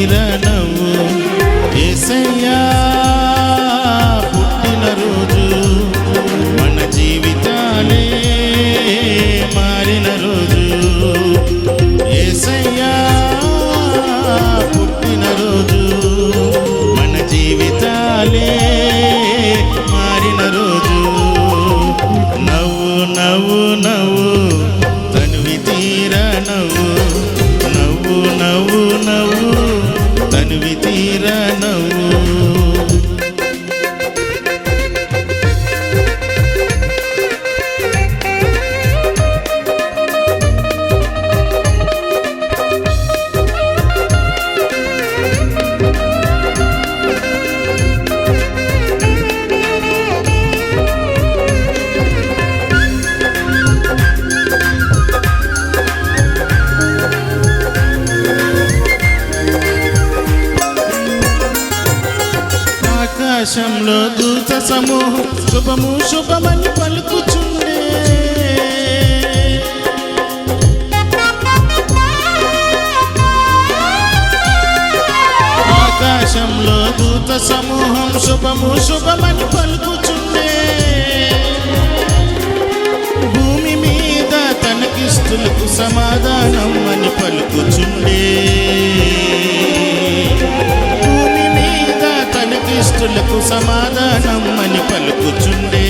తీర ఏసయ్యా. తనువి ఆకాశంలో దూత సమూహం శుభము శుభమని పలుకుచుండే. ఆకాశంలో దూత సమూహం శుభము శుభమని పలుకుచుండే. భూమి మీద తనకిస్తులకు సమాధానం అని పలుకుచుండే. తనకిస్తులకు సమాధానం అని పలుకుచుండే.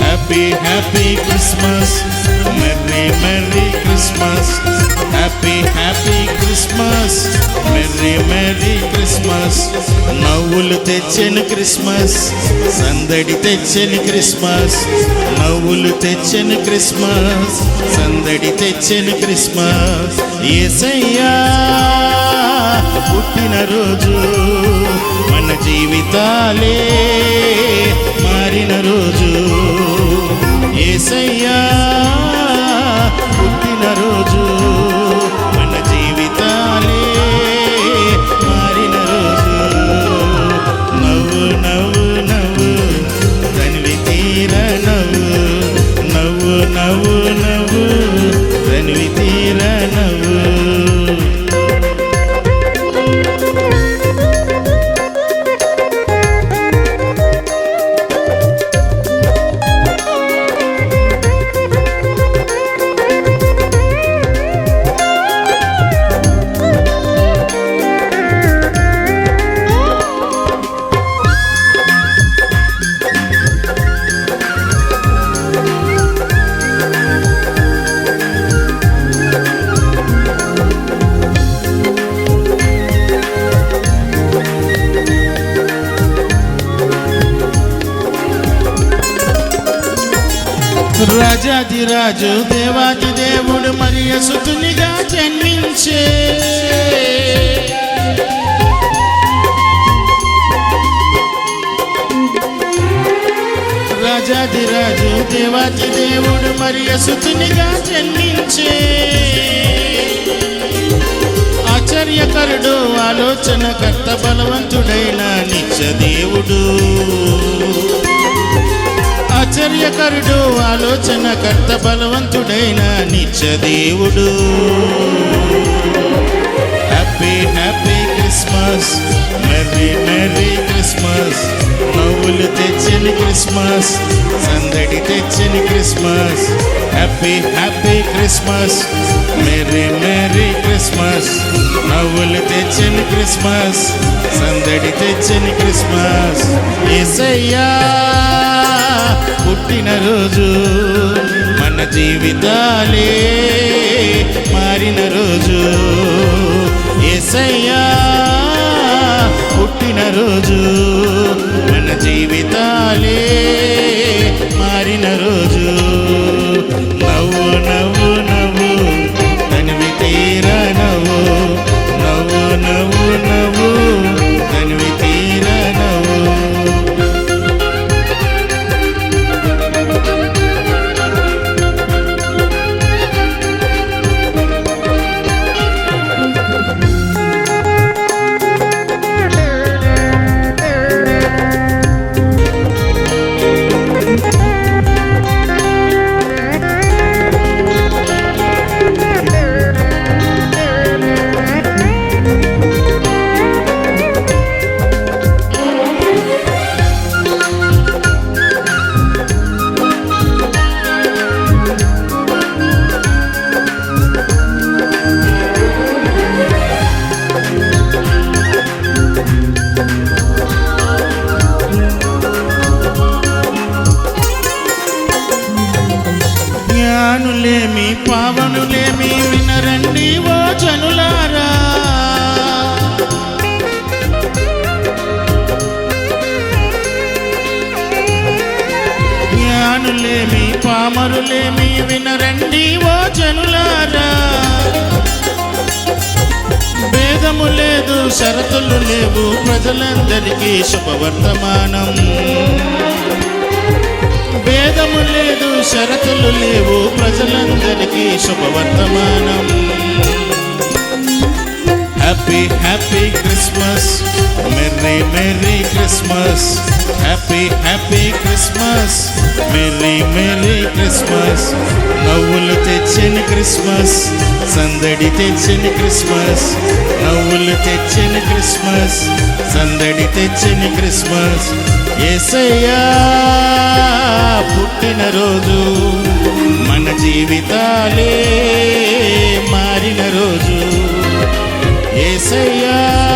Happy happy Christmas merry merry Christmas happy happy Christmas merry merry Christmas నవ్వులు తెచ్చని క్రిస్మస్ సందడి తెచ్చని క్రిస్మస్ నవ్వులు తెచ్చని క్రిస్మస్ సందడి తెచ్చని క్రిస్మస్ ఏసయ్యా! పుట్టిన రోజు మన జీవితాలే మారిన రోజు. ఏసయ్యా పుట్టిన రాజాది రాజు దేవాది దేవుడు మరి సుతునిగా జన్మించే. రాజాది రాజు దేవాది దేవుడు మరి సుతునిగా జన్మించే. ఆశ్చర్యకరుడు ఆలోచన కర్త బలవంతుడైన నిత్య దేవుడు. ఆశ్చర్యకరుడు ఆలోచన కర్త బలవంతుడైన నిత్య దేవుడు. Happy happy Christmas merry merry Christmas నవ్వులు తెచ్చని క్రిస్మస్ సందడి తెచ్చని Christmas happy happy Christmas merry merry Christmas నవ్వులు తెచ్చని క్రిస్మస్ సందడి తెచ్చని క్రిస్మస్ ఏసయ్యా! జీవితాలే మారిన రోజు. ఎసయ్యా పుట్టిన రోజు. మన జీవితాలే లేమి వినరండి ఓ జనులారా. జ్ఞానులేమి పామరులేమి వినరండి ఓ జనులారా. భేదము లేదు షరతులు లేవు ప్రజలందరికీ శుభవర్తమానం. భేదము లేదు షరతులు లేవు ప్రజలందరికీ శుభవర్తమానం. Happy happy Christmas merry merry Christmas happy happy Christmas merry merry Christmas నవ్వులు తెచ్చిన క్రిస్మస్ సందడి తెచ్చిన క్రిస్మస్ నవ్వులు తెచ్చిన క్రిస్మస్ సందడి తెచ్చిన క్రిస్మస్ ఏసయ్యా పుట్టినరోజు మన జీవితాలే. Messias.